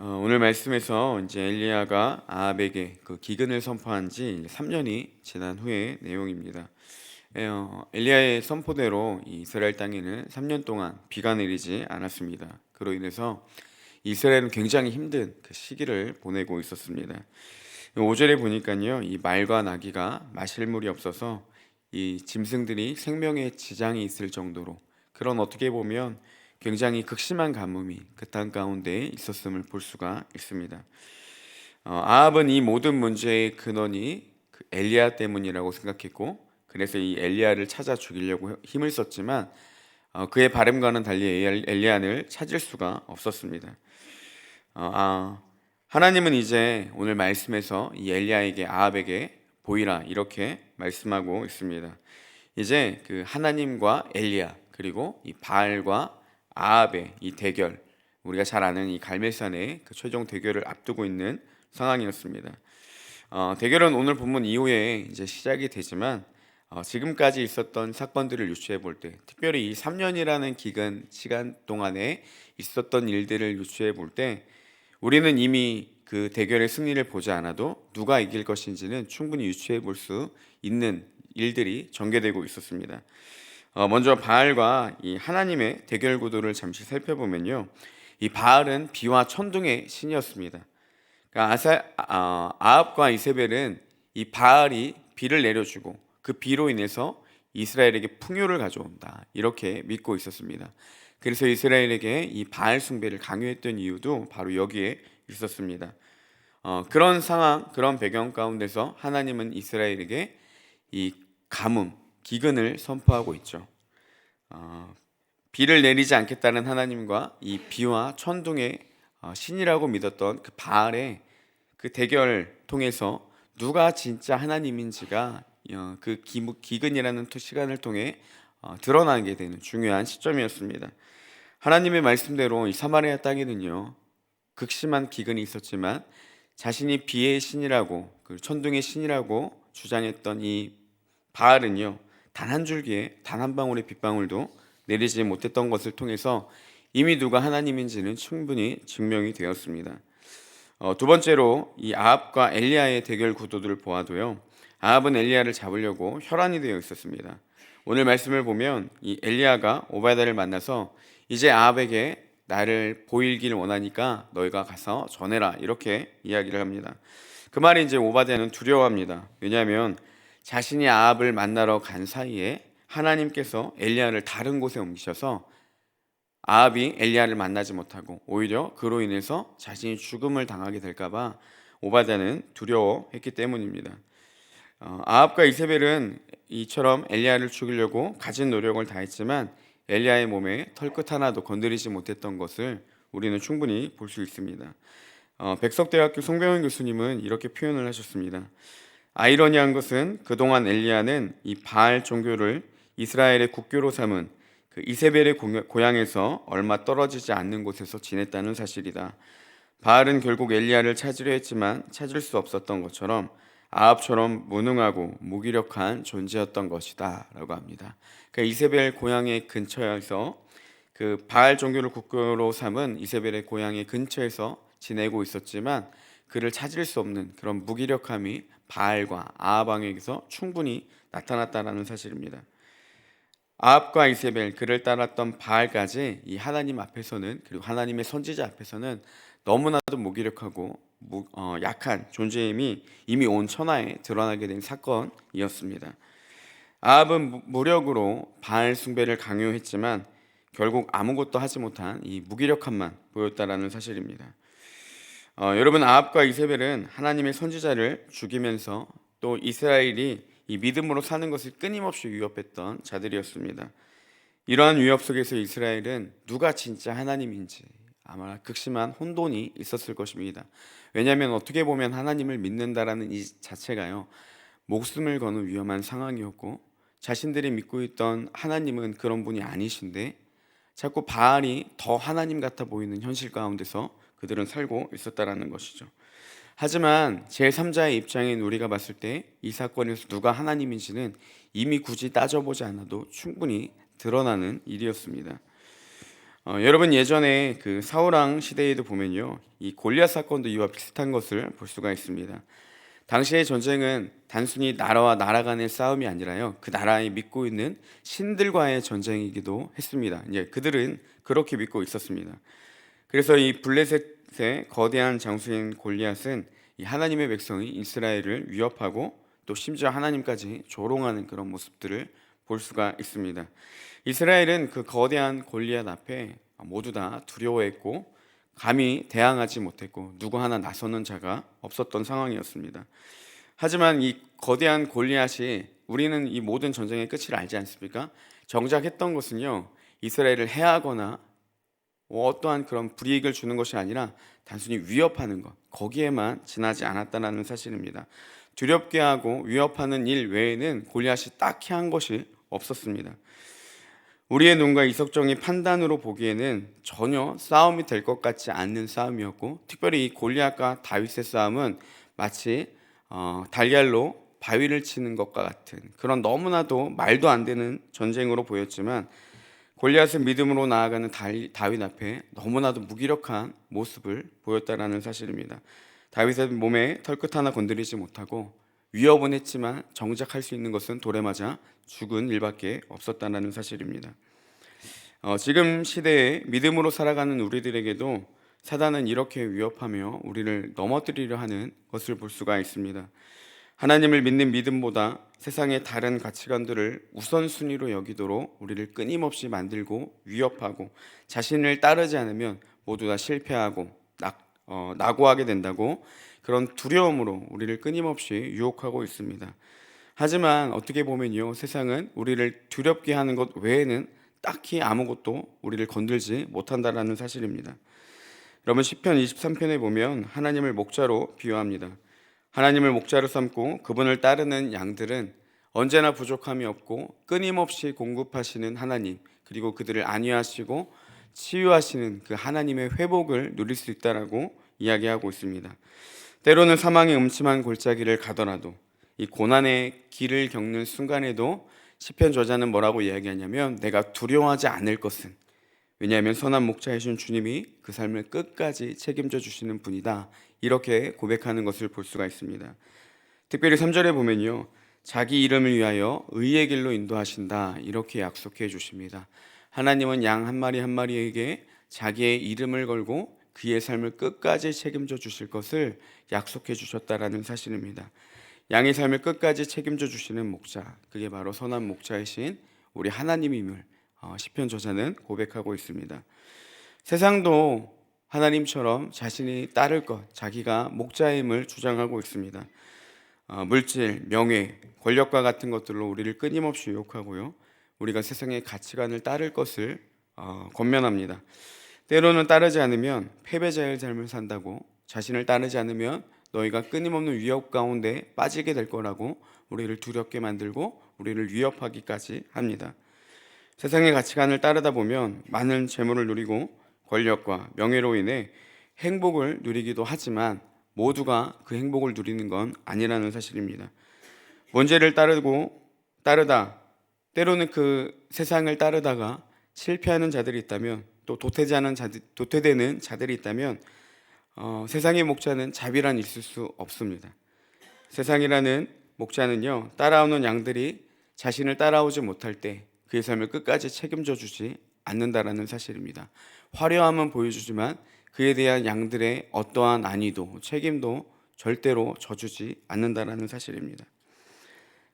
어, 오늘 말씀에서 이제 엘리야가 아합에게 그 기근을 선포한 지 3년이 지난 후의 내용입니다. 에, 어, 엘리야의 선포대로 이 이스라엘 땅에는 3년 동안 비가 내리지 않았습니다. 그로 인해서 이스라엘은 굉장히 힘든 그 시기를 보내고 있었습니다. 5절에 보니까요, 이 말과 나귀가 마실 물이 없어서 이 짐승들이 생명에 지장이 있을 정도로 그런 어떻게 보면 굉장히 극심한 가뭄이 그 땅 가운데 있었음을 볼 수가 있습니다. 어, 아합은 이 모든 문제의 근원이 그 엘리야 때문이라고 생각했고 그래서 이 엘리야를 찾아 죽이려고 힘을 썼지만 어, 그의 바램과는 달리 엘- 엘리야를 찾을 수가 없었습니다. 어, 아, 하나님은 이제 오늘 말씀에서 이 엘리야에게 아합에게 보이라 이렇게 말씀하고 있습니다. 이제 그 하나님과 엘리야 그리고 이 바알과 아합의 이 대결 우리가 잘 아는 이 갈멜산의 그 최종 대결을 앞두고 있는 상황이었습니다. 어, 대결은 오늘 본문 이후에 이제 시작이 되지만 어, 지금까지 있었던 사건들을 유추해 볼 때, 특별히 이 3년이라는 기간 시간 동안에 있었던 일들을 유추해 볼 때, 우리는 이미 그 대결의 승리를 보지 않아도 누가 이길 것인지는 충분히 유추해 볼 수 있는 일들이 전개되고 있었습니다. 어, 먼저 바알과 이 하나님의 대결 구도를 잠시 살펴보면요, 이 바알은 비와 천둥의 신이었습니다. 그러니까 아사, 아, 아합과 이세벨은 이 바알이 비를 내려주고 그 비로 인해서 이스라엘에게 풍요를 가져온다 이렇게 믿고 있었습니다. 그래서 이스라엘에게 이 바알 숭배를 강요했던 이유도 바로 여기에 있었습니다. 어, 그런 상황, 그런 배경 가운데서 하나님은 이스라엘에게 이 가뭄, 기근을 선포하고 있죠. 어, 비를 내리지 않겠다는 하나님과 이 비와 천둥의 어, 신이라고 믿었던 그 바알의 그 대결 통해서 누가 진짜 하나님인지가 어, 그 기- 기근이라는 토- 시간을 통해 어, 드러나게 되는 중요한 시점이었습니다. 하나님의 말씀대로 이 사마리아 땅에는요 극심한 기근이 있었지만 자신이 비의 신이라고 그 천둥의 신이라고 주장했던 이 바알은요 단 한 줄기에 단 한 방울의 빗방울도 내리지 못했던 것을 통해서 이미 누가 하나님인지는 충분히 증명이 되었습니다. 어, 두 번째로 이 아합과 엘리야의 대결 구도들을 보아도요. 아합은 엘리야를 잡으려고 혈안이 되어 있었습니다. 오늘 말씀을 보면 이 엘리야가 오바다를 만나서 이제 아합에게 나를 보이길 원하니까 너희가 가서 전해라 이렇게 이야기를 합니다. 그 말이 이제 오바데는 두려워합니다. 왜냐하면 자신이 아합을 만나러 간 사이에 하나님께서 엘리야를 다른 곳에 옮기셔서 아합이 엘리야를 만나지 못하고 오히려 그로 인해서 자신이 죽음을 당하게 될까봐 오바다는 두려워했기 때문입니다. 어, 아합과 이세벨은 이처럼 엘리야를 죽이려고 가진 노력을 다했지만 엘리야의 몸에 털끝 하나도 건드리지 못했던 것을 우리는 충분히 볼 수 있습니다. 어, 백석대학교 송병훈 교수님은 이렇게 표현을 하셨습니다. 아이러니한 것은 그동안 엘리야는 이 바알 종교를 이스라엘의 국교로 삼은 그 이세벨의 고- 고향에서 얼마 떨어지지 않는 곳에서 지냈다는 사실이다. 바알은 결국 엘리야를 찾으려 했지만 찾을 수 없었던 것처럼 아합처럼 무능하고 무기력한 존재였던 것이다라고 합니다. 그러니까 이세벨 고향의 근처에서 그 바알 종교를 국교로 삼은 이세벨의 고향의 근처에서 지내고 있었지만 그를 찾을 수 없는 그런 무기력함이 바알과 아합왕에게서 충분히 나타났다라는 사실입니다. 아합과 이세벨 그를 따랐던 바알까지 이 하나님 앞에서는 그리고 하나님의 선지자 앞에서는 너무나도 무기력하고 무- 어, 약한 존재임이 이미 온 천하에 드러나게 된 사건이었습니다. 아합은 무- 무력으로 바알 숭배를 강요했지만 결국 아무것도 하지 못한 이 무기력함만 보였다라는 사실입니다. 어, 여러분 아합과 이세벨은 하나님의 선지자를 죽이면서 또 이스라엘이 이 믿음으로 사는 것을 끊임없이 위협했던 자들이었습니다. 이러한 위협 속에서 이스라엘은 누가 진짜 하나님인지 아마 극심한 혼돈이 있었을 것입니다. 왜냐하면 어떻게 보면 하나님을 믿는다라는 이 자체가요 목숨을 거는 위험한 상황이었고 자신들이 믿고 있던 하나님은 그런 분이 아니신데 자꾸 바알이 더 하나님 같아 보이는 현실 가운데서 그들은 살고 있었다라는 것이죠. 하지만 제3자의 입장인 우리가 봤을 때 이 사건에서 누가 하나님인지는 이미 굳이 따져보지 않아도 충분히 드러나는 일이었습니다. 어, 여러분 예전에 그 사울왕 시대에도 보면요, 이 골리앗 사건도 이와 비슷한 것을 볼 수가 있습니다. 당시의 전쟁은 단순히 나라와 나라 간의 싸움이 아니라요, 그 나라에 믿고 있는 신들과의 전쟁이기도 했습니다. 이제 그들은 그렇게 믿고 있었습니다. 그래서 이 블레셋의 거대한 장수인 골리앗은 이 하나님의 백성이 이스라엘을 위협하고 또 심지어 하나님까지 조롱하는 그런 모습들을 볼 수가 있습니다. 이스라엘은 그 거대한 골리앗 앞에 모두 다 두려워했고 감히 대항하지 못했고 누구 하나 나서는 자가 없었던 상황이었습니다. 하지만 이 거대한 골리앗이 우리는 이 모든 전쟁의 끝을 알지 않습니까? 정작 했던 것은요 이스라엘을 해하거나 뭐 어떠한 그런 불이익을 주는 것이 아니라 단순히 위협하는 것 거기에만 지나지 않았다는 사실입니다. 두렵게 하고 위협하는 일 외에는 골리앗이 딱히 한 것이 없었습니다. 우리의 눈과 이석정의 판단으로 보기에는 전혀 싸움이 될 것 같지 않는 싸움이었고 특별히 이 골리앗과 다윗의 싸움은 마치 어, 달걀로 바위를 치는 것과 같은 그런 너무나도 말도 안 되는 전쟁으로 보였지만 골리앗은 믿음으로 나아가는 다윗 앞에 너무나도 무기력한 모습을 보였다라는 사실입니다. 다윗의 몸에 털끝 하나 건드리지 못하고 위협은 했지만 정작 할 수 있는 것은 돌에 맞아 죽은 일밖에 없었다는 사실입니다. 어, 지금 시대에 믿음으로 살아가는 우리들에게도 사단은 이렇게 위협하며 우리를 넘어뜨리려 하는 것을 볼 수가 있습니다. 하나님을 믿는 믿음보다 세상의 다른 가치관들을 우선순위로 여기도록 우리를 끊임없이 만들고 위협하고 자신을 따르지 않으면 모두 다 실패하고 낙, 어, 낙오하게 된다고 그런 두려움으로 우리를 끊임없이 유혹하고 있습니다. 하지만 어떻게 보면요, 세상은 우리를 두렵게 하는 것 외에는 딱히 아무것도 우리를 건들지 못한다라는 사실입니다. 여러분 시편 23편에 보면 하나님을 목자로 비유합니다. 하나님을 목자로 삼고 그분을 따르는 양들은 언제나 부족함이 없고 끊임없이 공급하시는 하나님 그리고 그들을 안위하시고 치유하시는 그 하나님의 회복을 누릴 수 있다라고 이야기하고 있습니다. 때로는 사망의 음침한 골짜기를 가더라도 이 고난의 길을 겪는 순간에도 시편 저자는 뭐라고 이야기하냐면 내가 두려워하지 않을 것은 왜냐하면 선한 목자이신 주님이 그 삶을 끝까지 책임져 주시는 분이다. 이렇게 고백하는 것을 볼 수가 있습니다. 특별히 3절에 보면요. 자기 이름을 위하여 의의 길로 인도하신다. 이렇게 약속해 주십니다. 하나님은 양 한 마리 한 마리에게 자기의 이름을 걸고 그의 삶을 끝까지 책임져 주실 것을 약속해 주셨다라는 사실입니다. 양의 삶을 끝까지 책임져 주시는 목자, 그게 바로 선한 목자이신 우리 하나님임을 어, 시편 저자는 고백하고 있습니다. 세상도 하나님처럼 자신이 따를 것, 자기가 목자임을 주장하고 있습니다. 어, 물질, 명예, 권력과 같은 것들로 우리를 끊임없이 유혹하고요. 우리가 세상의 가치관을 따를 것을 어, 권면합니다. 때로는 따르지 않으면 패배자의 삶을 산다고 자신을 따르지 않으면 너희가 끊임없는 위협 가운데 빠지게 될 거라고 우리를 두렵게 만들고 우리를 위협하기까지 합니다. 세상의 가치관을 따르다 보면 많은 재물을 누리고 권력과 명예로 인해 행복을 누리기도 하지만 모두가 그 행복을 누리는 건 아니라는 사실입니다. 원죄를 따르고 따르다 때로는 그 세상을 따르다가 실패하는 자들이 있다면 또 도태자는 자들, 도태되는 자들이 있다면 어, 세상의 목자는 자비란 있을 수 없습니다. 세상이라는 목자는요 따라오는 양들이 자신을 따라오지 못할 때 그의 삶을 끝까지 책임져 주지 않는다라는 사실입니다. 화려함은 보여주지만 그에 대한 양들의 어떠한 난이도, 책임도 절대로 져주지 않는다라는 사실입니다.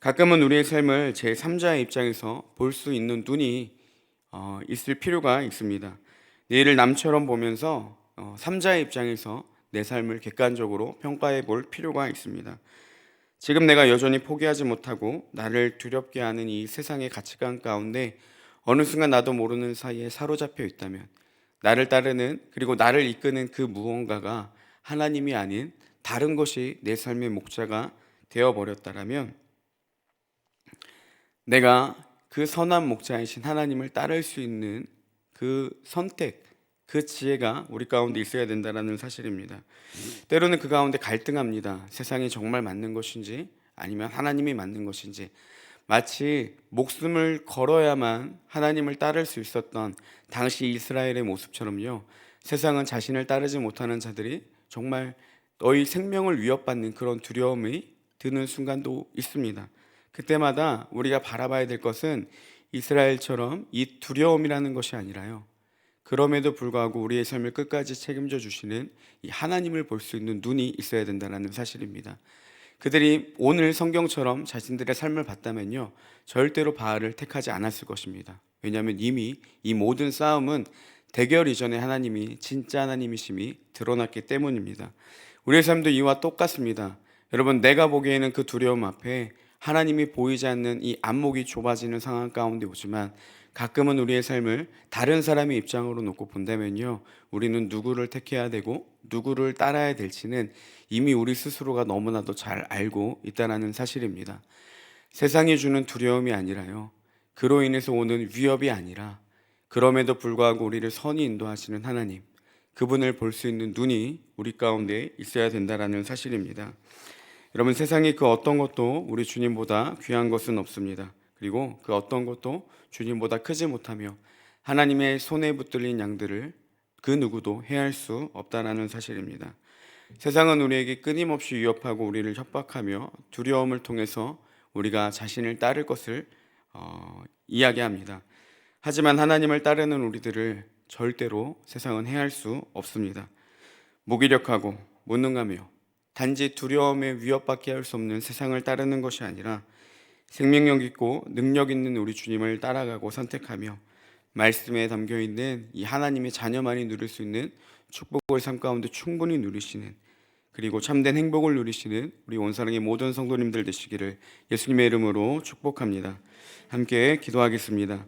가끔은 우리의 삶을 제 3자의 입장에서 볼 수 있는 눈이 어, 있을 필요가 있습니다. 내 일을 남처럼 보면서 어, 3자의 입장에서 내 삶을 객관적으로 평가해 볼 필요가 있습니다. 지금 내가 여전히 포기하지 못하고 나를 두렵게 하는 이 세상의 가치관 가운데 어느 순간 나도 모르는 사이에 사로잡혀 있다면 나를 따르는 그리고 나를 이끄는 그 무언가가 하나님이 아닌 다른 것이 내 삶의 목자가 되어 버렸다라면 내가 그 선한 목자이신 하나님을 따를 수 있는 그 선택 그 지혜가 우리 가운데 있어야 된다는 사실입니다. 때로는 그 가운데 갈등합니다. 세상이 정말 맞는 것인지 아니면 하나님이 맞는 것인지 마치 목숨을 걸어야만 하나님을 따를 수 있었던 당시 이스라엘의 모습처럼요. 세상은 자신을 따르지 못하는 자들이 정말 너희 생명을 위협받는 그런 두려움이 드는 순간도 있습니다. 그때마다 우리가 바라봐야 될 것은 이스라엘처럼 이 두려움이라는 것이 아니라요. 그럼에도 불구하고 우리의 삶을 끝까지 책임져 주시는 이 하나님을 볼 수 있는 눈이 있어야 된다는 사실입니다. 그들이 오늘 성경처럼 자신들의 삶을 봤다면요. 절대로 바알을 택하지 않았을 것입니다. 왜냐하면 이미 이 모든 싸움은 대결 이전에 하나님이 진짜 하나님이심이 드러났기 때문입니다. 우리의 삶도 이와 똑같습니다. 여러분, 내가 보기에는 그 두려움 앞에 하나님이 보이지 않는 이 안목이 좁아지는 상황 가운데 오지만 가끔은 우리의 삶을 다른 사람의 입장으로 놓고 본다면요. 우리는 누구를 택해야 되고 누구를 따라야 될지는 이미 우리 스스로가 너무나도 잘 알고 있다는 사실입니다. 세상이 주는 두려움이 아니라요. 그로 인해서 오는 위협이 아니라 그럼에도 불구하고 우리를 선히 인도하시는 하나님, 그분을 볼 수 있는 눈이 우리 가운데 있어야 된다라는 사실입니다. 여러분 세상에 그 어떤 것도 우리 주님보다 귀한 것은 없습니다. 그리고 그 어떤 것도 주님보다 크지 못하며 하나님의 손에 붙들린 양들을 그 누구도 해할 수 없다라는 사실입니다. 세상은 우리에게 끊임없이 위협하고 우리를 협박하며 두려움을 통해서 우리가 자신을 따를 것을 어, 이야기합니다. 하지만 하나님을 따르는 우리들을 절대로 세상은 해할 수 없습니다. 무기력하고 무능하며 단지 두려움에 위협받게 할 수 없는 세상을 따르는 것이 아니라 생명력 있고 능력 있는 우리 주님을 따라가고 선택하며 말씀에 담겨 있는 이 하나님의 자녀만이 누릴 수 있는 축복을 삶 가운데 충분히 누리시는 그리고 참된 행복을 누리시는 우리 온사랑의 모든 성도님들 되시기를 예수님의 이름으로 축복합니다. 함께 기도하겠습니다.